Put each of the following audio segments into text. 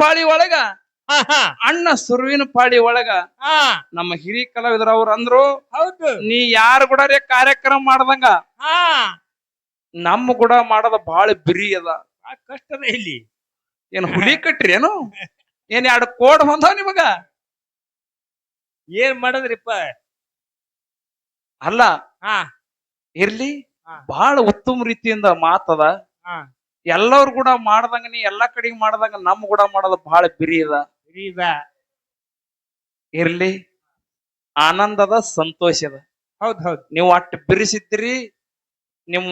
ಪಾಳಿ ಒಳಗ ಅಣ್ಣ ಸುರುವಿನ ಪಾಳಿ ಒಳಗ ನಮ್ಮ ಹಿರಿ ಕಲಾವಿದ್ರ ಅವ್ರ ಅಂದ್ರು ಹೌದು. ನೀ ಯಾರು ಕೂಡ ಕಾರ್ಯಕ್ರಮ ಮಾಡ್ದಂಗ? ನಮ್ಮ ಕೂಡ ಮಾಡೋದ ಬಾಳ ಬಿರಿ ಅದ. ಆ ಕಷ್ಟದ ಇಲ್ಲಿ. ಏನ್ ಹುಲಿ ಕಟ್ರಿ ಏನು ಏನ್ ಎರಡು ಕೋಡ್ ಬಂದವ ನಿಮಗ? ಏನ್ ಮಾಡದ್ರಿಪ್ಪ? ಅಲ್ಲ ಇರ್ಲಿ. ಬಹಳ ಉತ್ತಮ ರೀತಿಯಿಂದ ಮಾತದ ಎಲ್ಲವ್ರು ಕೂಡ ಮಾಡ್ದಂಗ ನೀ ಎಲ್ಲಾ ಕಡೆಗೆ ಮಾಡ್ದಂಗ ನಮ್ ಕೂಡ ಮಾಡೋದು ಬಹಳ ಬಿರಿ ಬಿರಿಯದ ಇದ ಇರ್ಲಿ ಆನಂದದ ಸಂತೋಷದ ಹೌದ್ ಹೌದ್. ನೀವು ಅಟ್ಟು ಬಿರಿಸಿದ್ರಿ ನಿಮ್ಮ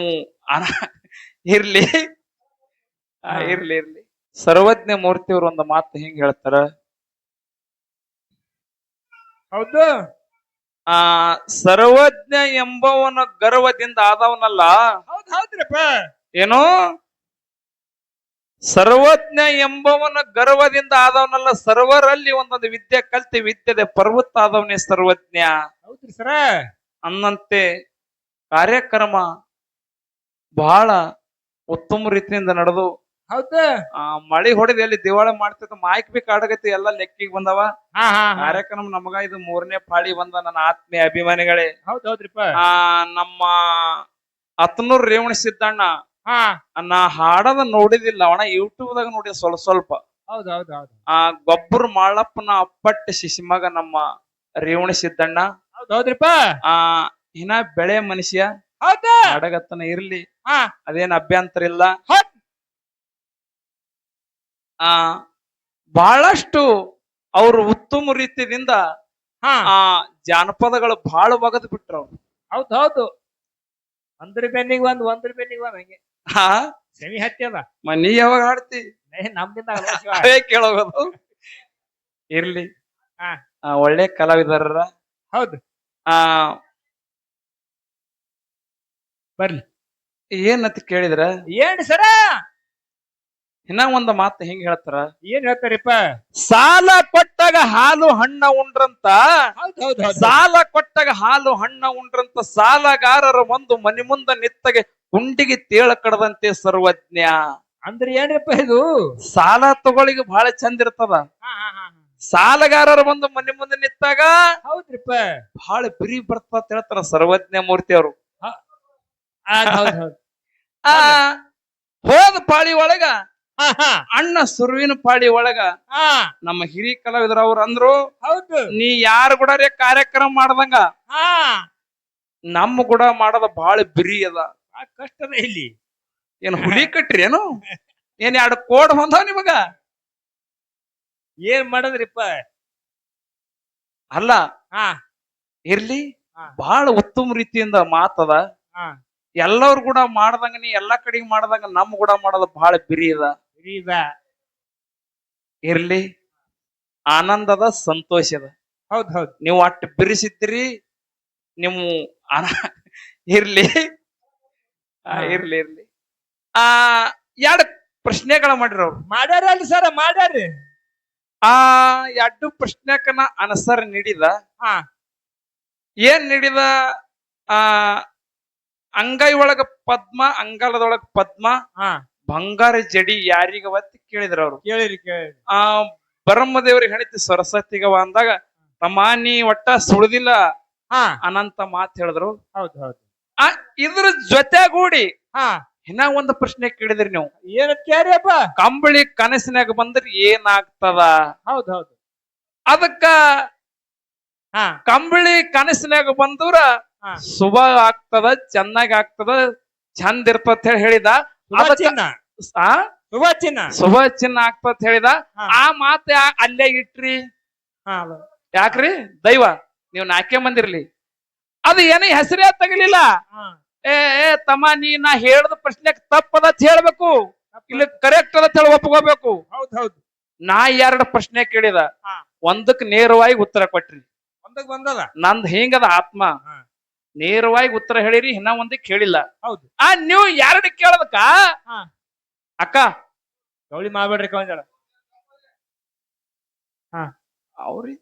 ಇರ್ಲಿ. ಇರ್ಲಿ ಇರ್ಲಿ. ಸರ್ವಜ್ಞ ಮೂರ್ತಿಯವರು ಒಂದು ಮಾತು ಹಿಂಗ್ ಹೇಳ್ತಾರ? ಹೌದು. ಆ ಸರ್ವಜ್ಞ ಎಂಬವನ ಗರ್ವದಿಂದ ಆದವನಲ್ಲ? ಹೌದ್ ಹೌದ್ರಪ್ಪ. ಏನು? ಸರ್ವಜ್ಞ ಎಂಬವನ ಗರ್ವದಿಂದ ಆದವನಲ್ಲ ಸರ್ವರಲ್ಲಿ ಒಂದೊಂದು ವಿದ್ಯೆ ಕಲ್ತಿ ವಿದ್ಯೆದ ಪರ್ವತ ಆದವನೇ ಸರ್ವಜ್ಞ. ಹೌದ್ರಿ ಸರ ಅನ್ನಂತೆ ಕಾರ್ಯಕ್ರಮ ಬಹಳ ಉತ್ತಮ ರೀತಿಯಿಂದ ನಡೆದು ಹೌದ? ಆ ಮಳಿ ಹೊಡೆದು ಎಲ್ಲಿ ದಿವಾಳಿ ಮಾಡ್ತಿದ್ದ ಮಾಯ್ಕ್ ಬಿ ಕಾಡಗತಿ ಎಲ್ಲ ಲೆಕ್ಕಿಗೆ ಬಂದವ. ಕಾರ್ಯಕ್ರಮ ನಮಗ ಇದು ಮೂರನೇ ಪಾಳಿ ಬಂದ ನನ್ನ ಆತ್ಮೀಯ ಅಭಿಮಾನಿಗಳೇ. ಹೌದ್ ಹೌದ್ರಿಪ್ಪ. ಆ ನಮ್ಮ ಹತ್ನೂರ್ ರೇವಣ ಸಿದ್ದಣ್ಣ ನಾ ಹಾಡದ ನೋಡಿದಿಲ್ಲ ಅವನ ಯೂಟ್ಯೂಬ್ ದಾಗ ನೋಡಿ ಸ್ವಲ್ಪ ಸ್ವಲ್ಪ. ಹೌದ್ ಹೌದ್ ಹೌದ್. ಆ ಗೊಬ್ಬರ ಮಾಳಪ್ಪನ ಅಪ್ಪಟ್ಟ ಶಿಶಿಮಗ ನಮ್ಮ ರೇವಣಿ ಸಿದ್ದಣ್ಣ. ಹೌದ್ ಹೌದ್ರಿಪ್ಪ? ಆ ಇನ್ನ ಬೆಳೆ ಮನುಷ್ಯ. ಅಡಗತ್ತನ ಇರ್ಲಿ. ಹಾ. ಅದೇನ್ ಅಭ್ಯಂತರ ಇಲ್ಲ. ಆ ಬಹಳಷ್ಟು ಅವ್ರ ಉತ್ತಮ ರೀತಿಯಿಂದ ಹಾ. ಆ ಜಾನಪದಗಳು ಬಹಳ ಒಗದ್ ಬಿಟ್ರು ಅವ್ರು. ಹೌದ್ ಹೌದು. ಒಂದ್ರ ಬೆನ್ನಿಗೆ ಒಂದ್ ಒಂದ್ರ ಬೆನ್ನಿಗೆ ಒಂದ್ ಹಂಗೆ. ಹಾ? ಸೆಮಿ ಹತ್ತಿ ಅದ. ಮ ನೀ ಯಾವಾಗ ಆಡ್ತಿ? ನಮ್ದಿಂದ ಅಲ್ಲ ಶಿವ. ಅವೇ ಕೇಳೋದು. ಇರ್ಲಿ. ಹಾ. ಆ, ಒಳ್ಳೆ ಕಲಾವಿದರ ಹೌದು. ಆ ಬರ್ಲಿ. ಏನಂತ ಕೇಳಿದ್ರ? ಏನ್ ಸರ? ಇನ್ನ ಒಂದ್ ಮಾತು ಹೆಂಗ್ ಹೇಳ್ತಾರ? ಏನ್ ಹೇಳ್ತಾರಿಪ್ಪ? ಸಾಲ ಕೊಟ್ಟಾಗ ಹಾಲು ಹಣ್ಣ ಉಂಡ್ರಂತ. ಹೌದ್ ಹೌದ್ ಹೌದ್. ಸಾಲ ಕೊಟ್ಟಾಗ ಹಾಲು ಹಣ್ಣ ಉಂಡ್ರಂತ ಸಾಲಗಾರರ ಒಂದು ಮನಿ ಮುಂದ ನಿತ್ತಗೆ ಗುಂಡಿಗೆ ತೇಳ ಕಡದಂತೆ ಸರ್ವಜ್ಞ. ಅಂದ್ರೆ ಏನಪ್ಪ ಇದು? ಸಾಲ ತಗೊಳಿಗೆ ಬಹಳ ಚಂದ ಇರ್ತದ. ಸಾಲಗಾರರು ಬಂದು ಮನೆ ಮುಂದೆ ನಿಂತಾಗ ಹೌದ್ರಿಪ್ಪ. ಬಹಳ ಬಿರಿ ಬರ್ತದ ಅಂತ ಹೇಳ್ತಾರ ಸರ್ವಜ್ಞ ಮೂರ್ತಿ ಅವರು. ಆ, ಹೌದ್ ಪಾಳಿ ಒಳಗ ಅಣ್ಣ ಸುರುವಿನ ಪಾಳಿ ಒಳಗ ನಮ್ಮ ಹಿರಿಯ ಕಲಾವಿದ್ರ ಅವ್ರ ಅಂದ್ರು ಹೌದು. ನೀ ಯಾರು ಕೂಡ ಕಾರ್ಯಕ್ರಮ ಮಾಡ್ದಂಗ? ನಮ್ಮ ಕೂಡ ಮಾಡೋದ ಬಹಳ ಬಿರಿ ಅದ. ಕಷ್ಟದ ಇಲ್ಲಿ. ಏನ್ ಹುಲಿ ಕಟ್ರಿ ಏನು ಏನ್ ಎರಡು ಕೋಡ್ ಬಂದವ ನಿಮಗ? ಏನ್ ಮಾಡದ್ರಿಪ್ಪ? ಅಲ್ಲ ಹಾ. ಇರ್ಲಿ ಹಾ. ಬಹಳ ಉತ್ತಮ ರೀತಿಯಿಂದ ಮಾತದ ಹಾ. ಎಲ್ಲವ್ರು ಕೂಡ ಮಾಡ್ದಂಗ ನೀ ಎಲ್ಲಾ ಕಡೆಗೆ ಮಾಡ್ದಂಗ ನಮ್ ಕೂಡ ಮಾಡೋದು ಬಹಳ ಬಿರಿ ಅದ. ಇದ ಇರ್ಲಿ ಆನಂದದ ಸಂತೋಷದ ಹೌದ್ ಹೌದ್. ನೀವು ಅಟ್ಟು ಬಿರಿಸಿದ್ರಿ ನೀವು ಅನ- ಇರ್ಲಿ. ಇರ್ಲಿ ಇರ್ಲಿ. ಆ ಎರಡು ಪ್ರಶ್ನೆಗಳ ಮಾಡಿರೋ ಮಾಡ್ಯಾರ ಅಲ್ರಿ ಸರ್ ಮಾಡ್ಯಾರಿ ಆ ಎರಡು ಪ್ರಶ್ನೆಕನ ಅನಸರ್ ನೀಡಿದ. ಹಾ. ಏನ್ ನೀಡಿದ? ಆ ಅಂಗೈ ಒಳಗ ಪದ್ಮ ಅಂಗಲದೊಳಗ ಪದ್ಮ ಹಾ. ಬಂಗಾರ ಜಡಿ ಯಾರಿಗ ಒತ್ತಿ ಕೇಳಿದ್ರ ಅವ್ರು ಕೇಳಿರಿ ಕೇಳಿರಿ. ಆ ಬ್ರಹ್ಮದೇವ್ರಿಗೆ ಹೆಣಿತಿ ಸರಸ್ವತಿಗವ ಅಂದಾಗ ತಮ್ಮ ನೀ ಒಟ್ಟ ಸುಳಿದಿಲ್ಲ ಹಾ. ಅನಂತ ಮಾತ್ ಹೇಳಿದ್ರು. ಹೌದು ಹೌದ್. ಆ ಇದ್ರ ಜೊತೆಗೂಡಿ ಹಾ. ಇನ್ನ ಒಂದು ಪ್ರಶ್ನೆ ಕೇಳಿದ್ರಿ ನೀವು. ಏನ ಕೇರಿಯಪ್ಪ ಕಂಬಳಿ ಕನಸಿನಾಗ ಬಂದ್ರ ಏನಾಗ್ತದ? ಹೌದ್ ಹೌದ್ ಅದಕ್ಕ ಹಾ. ಕಂಬಳಿ ಕನಸಿನಾಗ ಬಂದ್ರ ಹಾ. ಶುಭ ಆಗ್ತದ ಚೆನ್ನಾಗಿ ಆಗ್ತದ ಚಂದ ಇರ್ತದ ಹೇಳಿ ಹೇಳಿದ. ಶುಭ ಅದಕ್ಕ- ಚಿನ್ನ. ಆ? ಶುಭ ಚಿನ್ನ. ಶುಭ ಚಿನ್ನ ಆಗ್ತದ ಹೇಳಿದ. ಹಾ. ಆ ಮಾತ ಯಾ- ಅಲ್ಲೇ ಇಟ್ರಿ? ಹಾ ಯಾಕ್ರಿ? ದೈವ ನೀವ್ ನಾಕೆ ಮಂದಿರ್ಲಿ. ಅದು ಏನೇ ಹೆಸರೇ ತಗಲಿಲ್ಲ. ಏ ಏ ತಮ್ಮ ನೀ ನಾ ಹೇಳ್ದ ಪ್ರಶ್ನೆಗೆ ತಪ್ಪದ ಅಂತ ಹೇಳ್ಬೇಕು. ಇಲ್ಲಿ ಕರೆಕ್ಟ್ ಅದ ಹೇಳಿ ಒಪ್ಕೋಬೇಕು. ಹೌದ್ ಹೌದ್. ನಾ ಎರಡು ಪ್ರಶ್ನೆ ಕೇಳಿದ. ಒಂದಕ್ಕೆ ಒಂದಕ್ ನೇರವಾಗಿ ಉತ್ತರ ಕೊಟ್ರಿ. ಒಂದಕ್ಕೆ ಬಂದದ? ನಂದ್ ಹಿಂಗದ ಆತ್ಮ. ನೇರವಾಗಿ ಉತ್ತರ ಹೇಳಿರಿ ಇನ್ನ ಒಂದಕ್ಕೆ ಕೇಳಿಲ್ಲ. ಹೌದು. ಆ ನೀವು ಎರಡು ಕೇಳದಕ್ಕ. ಅಕ್ಕ. ಗೌಳಿ ಮಾಡ್ಬೇಡ್ರಿ ಕವಂಜಳ ಅವ್ರಿ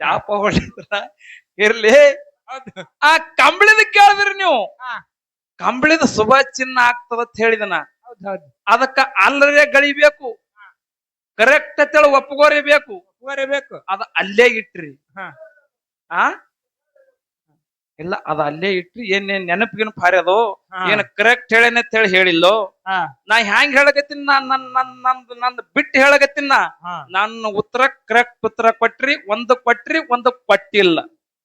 ಚಾಪ ಹೊಡಿದ್ರ ಇರ್ಲಿ. ಆ ಕಂಬಳಿದ ಕೇಳಿದ್ರಿ ನೀವು. ಕಂಬಳಿದ ಶುಭ ಚಿನ್ನ ಆಗ್ತದ ಅಂತ ಹೇಳಿದನ. ಅದಕ್ಕ ಅಲ್ಲರೇ ಗಳಿಬೇಕು ಕರೆಕ್ಟ್ ಅಂತೇಳಿ ಒಪ್ಪಗೋರಿ ಬೇಕು. ಬೇಕು. ಅದ ಅಲ್ಲೇ ಇಟ್ರಿ. ಹಾ. ಆ? ಇಲ್ಲ ಅದ ಅಲ್ಲೇ ಇಟ್ರಿ. ಏನೇನ್ ಏನ್ ನೆನಪಿಗಿನ ಭಾರಿ ಅದು. ಏನ್ ಕರೆಕ್ಟ್ ಹೇಳೇನೆ ಅಂತ ಹೇಳಿ ಹೇಳಿಲ್ಲೋ. ನಾ ಹ್ಯಾಂಗ್ ಹೇಳಕತ್ತಿನ? ನನ್ ನನ್ ನಂದ್ ನಂದ್ ಬಿಟ್ಟು ಹೇಳಕತ್ತಿನ ನನ್ನ ಉತ್ತರ ಕರೆಕ್ಟ್ ಉತ್ತರ ಕೊಟ್ರಿ ಒಂದು ಕೊಟ್ರಿ ಒಂದು ಕೊಟ್ಟಿಲ್ಲ.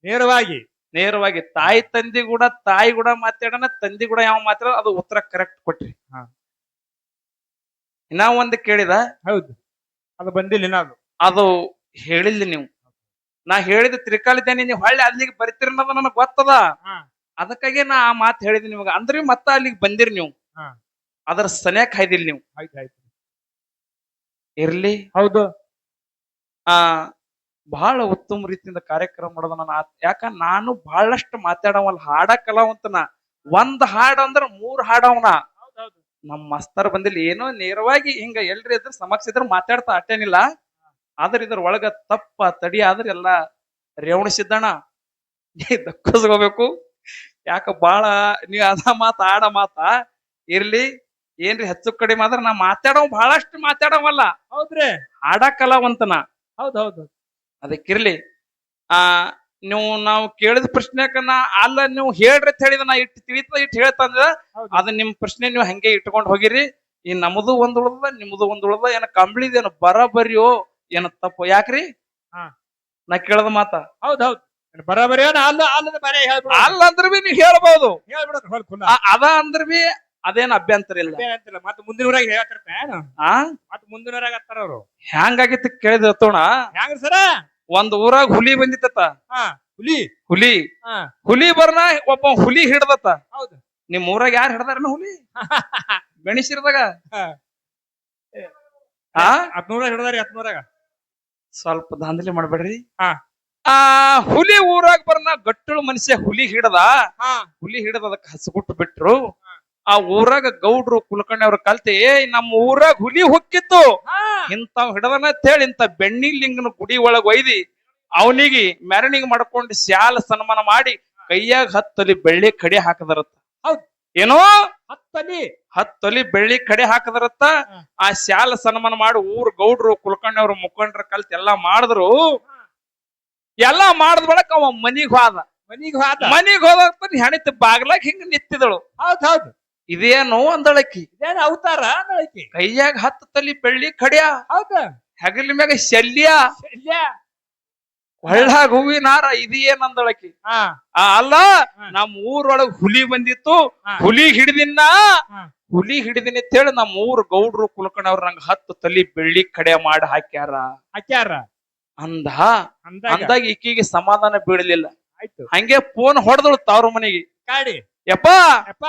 ನೇರವಾಗಿ. ನೇರವಾಗಿ ತಾಯಿ ತಂದಿ ಕೂಡ ತಾಯಿ ಕೂಡ ಮಾತಾಡೋಣ ತಂದಿ ಕೂಡ ಯಾವ ಮಾತಾಡ ಅದು ಉತ್ತರ ಕರೆಕ್ಟ್ ಕೊಟ್ರಿ. ಹಾ. ಇನ್ನ ಒಂದು ಕೇಳಿದ? ಹೌದು. ಅದು ಬಂದಿಲ್ಲ ಇನ್ನ ಅದು. ಅದು ಹೇಳಿಲ್ಲ ನೀವು. ನಾ ಹೇಳಿದ ತ್ರಿಕಾಲಿದ್ದೇನೆ ನೀವು ಹೊಳ್ಳಿ ಅಲ್ಲಿಗೆ ಬರ್ತೀರಿ ಅನ್ನೋದು ನನಗೆ ಗೊತ್ತದ. ಅದಕ್ಕಾಗಿ ನಾ ಆ ಮಾತು ಹೇಳಿದೆ ನಿಮಗೆ. ಅಂದ್ರೆ ಮತ್ತ ಅಲ್ಲಿಗೆ ಬಂದಿರಿ ನೀವು. ಅದರ ಸನ್ಯಾಕ್ ಹಾಯ್ದಿಲ್ಲ ನೀವು. ಇರ್ಲಿ. ಹೌದು. ಆ ಬಹಳ ಉತ್ತಮ ರೀತಿಯಿಂದ ಕಾರ್ಯಕ್ರಮ ಮಾಡೋದ ನಾನು ಯಾಕ ನಾನು ಬಹಳಷ್ಟು ಮಾತಾಡವಲ್ಲ ಹಾಡ ಕಲಾವಂತನ ಒಂದ್ ಹಾಡ್ ಅಂದ್ರ ಮೂರ್ ಹಾಡವನ. ನಮ್ ನಮ್ಮ ಮಸ್ತರ್ ಬಂದಿಲ್ಲ ಏನೋ ನೇರವಾಗಿ ಹಿಂಗ ಎಲ್ರಿ ಇದ್ರ ಸಮಕ್ಷ ಇದ್ರ ಮಾತಾಡ್ತಾ ಅಟ್ಟೇನಿಲ್ಲ. ಆದ್ರ ಇದ್ರ ಒಳಗ ತಪ್ಪ ತಡಿ ಆದ್ರ ಎಲ್ಲ ರೇವಣಿಸಿದ್ದಣ ನೀ ದಕ್ಕಸ್ಕೋಬೇಕು ಯಾಕ ಬಾಳ ನೀ ಅದ ಮಾತ ಆಡ ಮಾತ. ಇರ್ಲಿ ಏನ್ರಿ ಹೆಚ್ಚು ಕಡಿಮೆ ಆದ್ರ ನಾ ಮಾತಾಡೋ ಬಹಳಷ್ಟು ಮಾತಾಡವಲ್ಲ. ಹೌದ್ರಿ. ಹಾಡ ಕಲಾವಂತನ ಹೌದು ಹೌದು ಅದಕ್ಕಿರ್ಲಿ. ಆ ನೀವು ನಾವು ಕೇಳಿದ ಪ್ರಶ್ನೆಕ ನಾ ಅಲ್ಲ ನೀವು ಹೇಳ್ರಿ ಅಂತ ಹೇಳಿದ ನಾ ಇಟ್ಟು ತಿಳಿತ ಇಟ್ಟು ಹೇಳ್ತಂದ್ರ. ಅದ ನಿಮ್ ಪ್ರಶ್ನೆ ನೀವು ಹಂಗೆ ಇಟ್ಕೊಂಡು ಹೋಗಿರಿ. ಈ ನಮ್ದು ಒಂದ್ ಉಳ್ದ ನಿಮ್ದು ಒಂದ್ ಉಳ್ದ ಏನ ಕಂಬ್ಳಿದೇನು ಬರಬರಿಯೋ ಏನ ತಪ್ಪು? ಯಾಕ್ರಿ? ಹಾ. ನಾ ಕೇಳದ ಮಾತ. ಹೌದು ಹೌದು. ಬರಾಬರಿ ಅಲ್ಲ ಅಲ್ಲ ಅಲ್ಲದ ಬರೇ ಅಲ್ಲ ಅಂದ್ರ ಬಿ ನೀವು ಹೇಳ್ಬಹುದು ಅದ ಅಂದ್ರ ಬಿ ಅದೇನ ಅಭ್ಯಂತರ ಇಲ್ಲ. ಮತ್ತೆ ಮುಂದಿನ ಊರಾಗ ಹೇಳ್ತಾರ ಮತ್ತೆ ಮುಂದಿನ ಊರಾಗ ಹತ್ತಾರ ಅವರು. ಹ್ಯಾಂಗಾಗಿತ್ತು ಕೇಳಿದ ತೋಣ ಹೆಂಗ ಸರ ಒಂದ್ ಊರಾಗ ಹುಲಿ ಬಂದಿತ್ತ ಹಾ ಹುಲಿ? ಹುಲಿ. ಹುಲಿ ಬರ್ನ ಒಬ್ಬ ಹುಲಿ ಹಿಡ್ದತ್ತ. ಹೌದು. ನಿಮ್ ಊರಾಗ ಯಾರು ಹಿಡ್ದಾರನ ಹುಲಿ? ಬೆಣಿಸಿರ್ದಾಗ ಆ? ಹತ್ನೂರಾಗ ಹಿಡ್ದಾರಿ ಹತ್ನೂರಾಗ. ಸ್ವಲ್ಪ ದಾಂದಲಿ ಮಾಡ್ಬೇಡ್ರಿ. ಆ ಹುಲಿ ಊರಾಗ ಬರ್ನ ಗಟ್ಟಳು ಮನುಷ್ಯ ಹುಲಿ ಹಿಡ್ದ. ಹುಲಿ ಹಿಡ್ದ ಅದಕ್ಕೆ ಹಸಗುಟ್ಟು ಬಿಟ್ರು. ಆ ಊರಾಗ ಗೌಡ್ರು ಕುಲಕರ್ಣಿ ಅವ್ರ ಕಲ್ತಿ ಏ ನಮ್ಮ ಊರಾಗ ಹುಲಿ ಹೊಕ್ಕಿತ್ತು. ಇಂತ ಇಂತಾವ್ ಹಿಡದನ ಹೇಳಿ ಇಂತ ಬೆಣ್ಣಿ ಲಿಂಗನ ಗುಡಿ ಒಳಗ್ ಒಯ್ದಿ ಅವನಿಗೆ ಮೆರವಣಿಗೆ ಮಾಡ್ಕೊಂಡು ಶಾಲ ಸನ್ಮಾನ ಮಾಡಿ ಕೈಯಾಗ ಹತ್ತಲಿ ಬೆಳ್ಳಿ ಕಡೆ ಹಾಕದರತ್ತ. ಹೌದ್. ಏನೋ? ಹತ್ತಲಿ ಹತ್ತಲಿ ಬೆಳ್ಳಿ ಕಡೆ ಹಾಕದರತ್ತ. ಆ ಶಾಲ ಸನ್ಮಾನ ಮಾಡಿ ಊರ್ ಗೌಡ್ರು ಕುಲಕರ್ಣಿಯವ್ರ ಮುಖಂಡ್ರ ಕಲ್ತ್ ಎಲ್ಲಾ ಮಾಡಿದ್ರು. ಎಲ್ಲಾ ಮಾಡದ್ ಬಳಕ ಅವ ಮನಿಗ್ ಹೋದ. ಮನಿಗ್ ಹೋದ. ಮನಿಗ್ ಹೋದ ಹೆಣಿತ ಬಾಗ್ಲಾಗ ಹಿಂಗ ನಿತ್ತಿದಳು. ಹೌದ್ ಹೌದು. ಇದೇನು ಅಂದಳಕಿ. ಇದೇನ ಅವತಾರ ಅಂದಳಕಿ? ಕೈಯಾಗ ಹತ್ತು ತಲಿ ಬೆಳ್ಳಿ ಕಡ್ಯಾ. ಹೌದ? ಹೆಗಲ ಮ್ಯಾಗ ಶಲ್ಯ. ಶಲ್ಯ? ಒಳ್ಳಾಗ ಹೂವಿನ ಹಾರ ಇದೇನ್ ಅಂದಳಕಿ? ಆ ಅಲ್ಲ ನಮ್ಮ ನಮ್ ಊರೊಳಗ್ ಹುಲಿ ಬಂದಿತ್ತು. ಹುಲಿ ಹಿಡಿದಿನ್ನ ಹುಲಿ ಹಿಡಿದಿನಿ ಅಂತ ಹೇಳಿ ನಮ್ಮ ಊರ್ ಗೌಡ್ರು ಕುಲಕಣವ್ರ ನಂಗ ಹತ್ತು ತಲಿ ಬೆಳ್ಳಿ ಕಡೆ ಮಾಡಿ ಹಾಕ್ಯಾರ. ಹಾಕ್ಯಾರ? ಅಂದ. ಅಂದಾಗ? ಈಕಿಗೆ ಸಮಾಧಾನ ಬೀಳಲಿಲ್ಲ. ಆಯ್ತು. ಹಂಗೆ ಫೋನ್ ಹೊಡೆದಳು ತವ್ರ ಮನೆಗೆ. ಕಾಡಿ? ಯಪ್ಪ! ಯಪ್ಪ!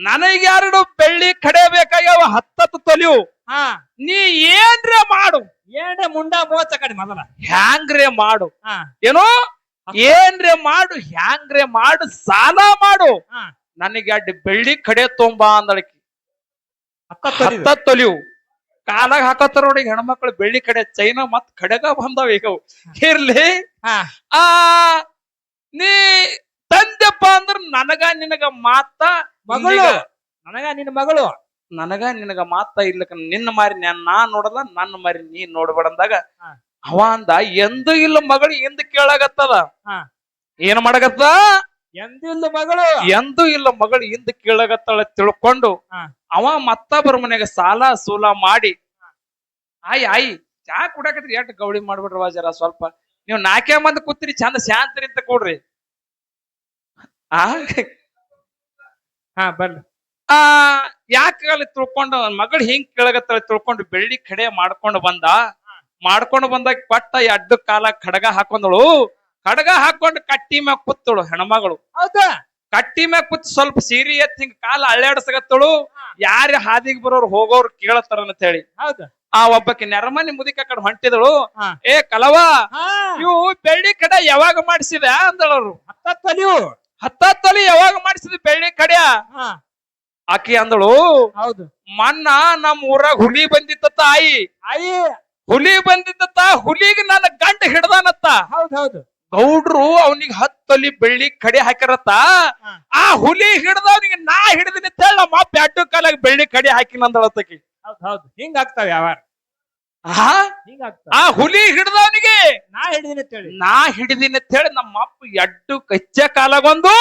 ನನಗೆ ಎರಡು ಬೆಳ್ಳಿ ಕಡೆ ಬೇಕಾಗ್ಯಾವ ಹತ್ತತ್ತು ತೊಲಿವು. ಹಾ. ನೀ ಏನ್ರ ಮಾಡು. ಏನ್ರ ಮುಂಡ ಮೂವತ್ತ ಕಡೆ ಮೊದಲ? ಹ್ಯಾಂಗ್ರೆ ಮಾಡು. ಏನೋ? ಏನ್ರೆ ಮಾಡು ಹ್ಯಾಂಗ್ರೆ ಮಾಡು ಸಾಲ ಮಾಡು. ನನಗೆ ಎರಡು ಬೆಳ್ಳಿ ಕಡೆ ತುಂಬಾ ಅಂದಳಕಿ. ಹತ್ತ ಹತ್ತ ತೊಲಿವು. ಕಾಲಾಗ ಹಾಕತ್ತಾರ ನೋಡಿ ಹೆಣ್ಮಕ್ಳು ಬೆಳ್ಳಿ ಕಡೆ ಚೈನಾ ಮತ್ ಕಡೆಗ ಬಂದಾವ ಈಗ ಇರ್ಲಿ. ಆ ನೀ ತಂದೆಪ್ಪ ಅಂದ್ರ ನನಗ ನಿನಗ ಮಾತ ಮಗಳು. ನನಗ ನಿನ್ನ ಮಗಳು. ನನಗ ನಿನಗ ಮಾತ ಇಲ್ಲ ನಿನ್ನ ಮಾರಿ ನಾ ನೋಡಲ್ಲ ನನ್ನ ಮಾರಿ ನೀ ನೋಡ್ಬೇಡ ಅಂದಾಗ ಹಾ. ಅವ ಅಂದ ಎಂದೂ ಇಲ್ಲ ಮಗಳು ಎಂದ ಕೇಳಾಗತ್ತದ ಏನ್ ಮಾಡಗತ್ತ ಮಾಡಕತ್ತ ಇಲ್ಲ ಮಗಳು. ಎಂದೂ ಇಲ್ಲ ಮಗಳು ಹಿಂದ ಕೇಳಾಗತ್ತಳ ತಿಳ್ಕೊಂಡು. ಅವ ಮತ್ತೊಬ್ಬರ ಮನೆಗೆ ಸಾಲ ಸೂಲ ಮಾಡಿ ಆಯ್ ಆಯ್ ಚಾ ಕುಡಕತ್ರಿ ಎಟ್ ಗೌಳಿ ಮಾಡ್ಬಿಡ್ರಿ ವಾಜರ ಸ್ವಲ್ಪ. ನೀವು ನಾಲ್ಕೇ ಮಂದಿ ಕೂತ್ರಿ ಚಂದ ಶಾಂತರಿ ಅಂತ ಕೊಡ್ರಿ. ಆ? ಹಾ ಬರ್ಲಿ. ಆ ಯಾಕೆ ಅಲ್ಲಿ ತಿಳ್ಕೊಂಡು ಮಗಳು ಹಿಂಗ್ ಕೆಳಗತ್ತಲ್ಲಿ ತಿಳ್ಕೊಂಡು ಬೆಳ್ಳಿ ಕಡೆ ಮಾಡ್ಕೊಂಡು ಬಂದ? ಮಾಡ್ಕೊಂಡು ಬಂದಾಗ ಪಟ್ಟ ಅಡ್ಡ ಕಾಲ ಖಡ್ಗ ಹಾಕೊಂಡಳು. ಖಡ್ಗ ಹಾಕೊಂಡು ಕಟ್ಟಿ ಮ್ಯಾಗ ಕೂತಳು ಹೆಣ್ಮಗಳು. ಹೌದಾ? ಕಟ್ಟಿ ಮ್ಯಾಗ ಕೂತ್ ಸ್ವಲ್ಪ ಸೀರಿ ಎತ್ ಹಿಂಗ್ ಕಾಲ ಅಳ್ಳಾಡ್ಸಗತ್ತಳು ಯಾರ ಹಾದಿಗೆ ಬರೋರು ಹೋಗೋರು ಕೇಳತ್ತಾರ ಅಂತ ಹೇಳಿ ಹೌದು. ಆ ಒಬ್ಬಕ್ಕೆ ನೆರಮನಿ ಮುದಿಕ ಕಡೆ ಹೊಂಟಿದಳು. ಏ ಕಲವಾ ಇವು ಬೆಳ್ಳಿ ಕಡೆ ಯಾವಾಗ ಮಾಡಿಸಿದ ಅಂದಳವ್ರು. ಹತ್ತ ತೊಲಿ ಯಾವಾಗ ಮಾಡಿಸಿದ ಬೆಳ್ಳಿ ಕಡೆಯ? ಆಕಿ ಅಂದಳು ಹೌದು. ಮಣ್ಣ ನಮ್ ಊರಾಗ ಹುಲಿ ಬಂದಿತ್ತ ತಾಯಿ ಆಯಿ. ಹುಲಿ ಬಂದಿತ್ತ ಹುಲಿಗೆ ನನ್ನ ಗಂಡ ಹಿಡ್ದಾನತ್ತ. ಹೌದ್ ಹೌದು. ಗೌಡ್ರು ಅವನಿಗೆ ಹತ್ತೊಲಿ ಬೆಳ್ಳಿ ಕಡೆ ಹಾಕಿರತ್ತ ಆ ಹುಲಿ ಹಿಡ್ದವನಿಗೆ ನಾ ಹಿಡಿದಿನಿ ಅಂತ ಹೇಳಿ ನಮ್ಮ ಕಾಲಾಗ ಬೆಳ್ಳಿ ಕಡೆ ಹಾಕಿನಂದಳತ್ತಕಿ ಹೌದ್ ಹೌದು. ಹಿಂಗ ಆಗ್ತಾವ ಯಾವ ಆ ಹುಲಿ ಹಿಡ್ದವನಿಗೆ? ನಾ ಹಿಡಿದಿನ ಅಂತೇಳಿ ನಾ ಹಿಡಿದಿನ ಅಂತ ಹೇಳಿ ನಮ್ಮ ಅಪ್ಪ ಎಡ್ಡು ಕಚ್ಚೆ ಕಾಲಾಗೊಂದು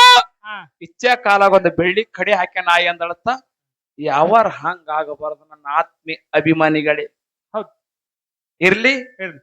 ಹಾ. ಇಚ್ಚೆ ಕಾಲಾಗೊಂದು ಬೆಳ್ಳಿ ಕಡೆ ಹಾಕ್ಯ ನಾಯಿ ಅಂದಳತ್ತ. ಯಾವಾರ ಹಂಗ ಆಗಬಾರ್ದು ನನ್ನ ಆತ್ಮೀಯ ಅಭಿಮಾನಿಗಳೇ. ಹೌದು. ಇರ್ಲಿ? ಇರ್ಲಿ.